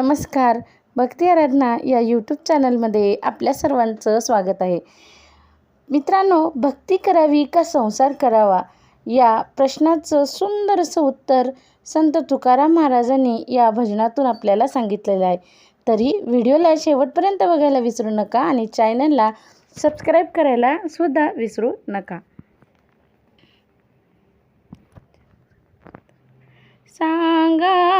नमस्कार. भक्ती आराधना या यूट्यूब चॅनलमध्ये आपल्या सर्वांचं स्वागत आहे. मित्रांनो भक्ती करावी का संसार करावा? या प्रश्नाचं सुंदर असं उत्तर संत तुकाराम महाराजांनी या भजनातून आपल्याला सांगितलेलं आहे. तरी व्हिडिओला शेवटपर्यंत बघायला विसरू नका आणि चॅनलला सबस्क्राईब करायला सुद्धा विसरू नका. सांगा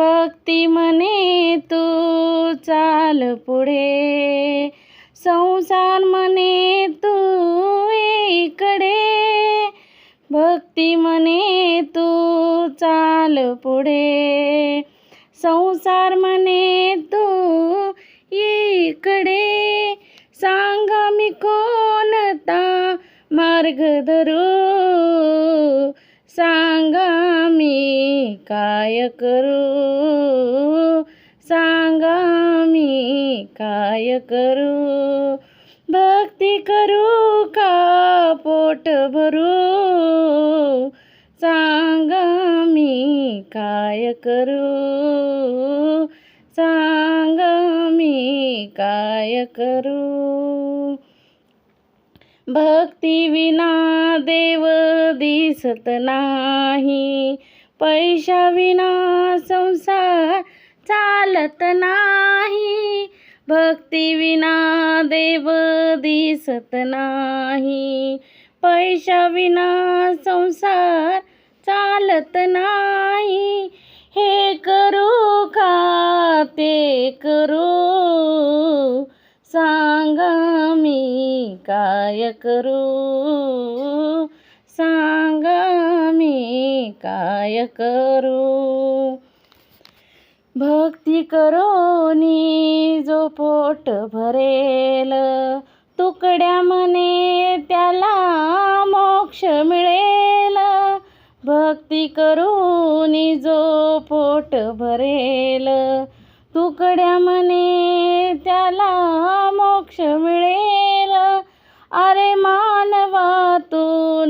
भक्ती म्हणे तू चाल पुढे. संसार म्हणे तू इकडे. भक्ती म्हणे तू चाल पुढे. संसार म्हणे तू इकडे. सांगा मी कोणता मार्ग धरू? मी काय करू? सांगा मी काय करू? भक्ती करू का पोट भरू? सांगा मी काय करू? सांगा मी काय करू? भक्ती विना देव दिसत नाही. पैशाविना संसार चालत नाही. भक्तीविना देव दिसत नाही. पैशाविना संसार चालत नाही. हे करू का ते करू? सांगा मी काय करू? सांगा मी काय करू? भक्ती करोनी जो पोट भरेल. तुकड्या म्हणे त्याला मोक्ष मिळेल. भक्ती करूनी जो पोट भरेल. तुकड्या म्हणे त्याला मोक्ष मिळेल.